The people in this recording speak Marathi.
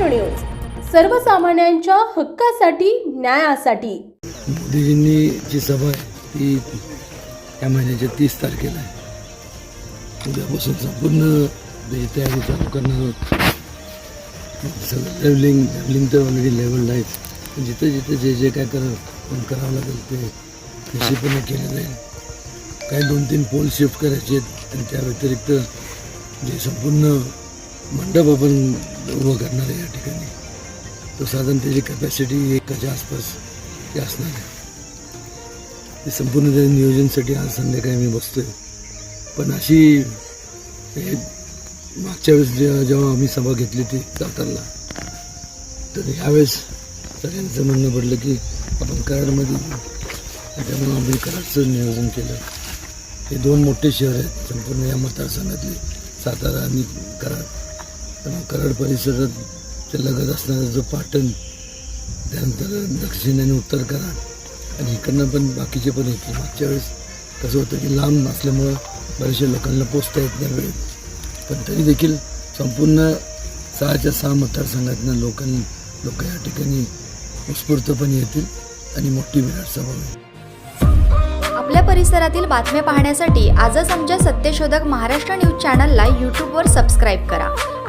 महाराष्ट्र न्यूज. सर्वसामान्यांच्या हक्कासाठी न्यायासाठी. मोदीजींनी जी सभा आहे ती या महिन्याच्या तीस तारखेला आहे. उद्यापासून संपूर्ण तयारी चालू करणार आहोत. सगळं लेवलिंग लेवलिंग तर ऑलरेडी लेवल आहे पण जिथं जिथं जे जे काय कर पण करावं लागेल ते निश्चितपणे केलं जाईल. काही दोन तीन पोल शिफ्ट करायचे आहेत आणि त्या व्यतिरिक्त जे संपूर्ण मंडप आपण उभं करणार आहे या ठिकाणी. तो साधारण त्याची कॅपॅसिटी एकाच्या आसपास ते असणार आहे. ते संपूर्ण त्या नियोजनसाठी आज संध्याकाळी मी बसतो आहे पण अशी हे मागच्या वेळेस जे- जेव्हा आम्ही सभा घेतली ती जाताना तर यावेळेस सगळ्यांचं म्हणणं पडलं की आपण कराडमध्ये त्याच्यामुळं आम्ही कराडचं नियोजन केलं. हे दोन मोठे शहर आहेत संपूर्ण या मतदारसंघातले सातारा आणि कराड. कराड परिसरात लगत असणारा जो पाटण त्यानंतर दक्षिण आणि उत्तर कराड. आणि इकडनं पण बाकीचे पण येते मागच्या वेळेस कसं होतं की लांब असल्यामुळं बऱ्याचशा लोकांना पोचता येत नाही वेळेत. पण तरी देखील संपूर्ण सहाच्या सहा मतदारसंघातनं लोकांनी लोक या ठिकाणी उत्स्फूर्तपणे येतील आणि मोठी विराट सभा होईल. आपल्या परिसरातील बातम्या पाहण्यासाठी आजच आमच्या सत्यशोधक महाराष्ट्र न्यूज चॅनलला यूट्यूबवर सबस्क्राईब करा.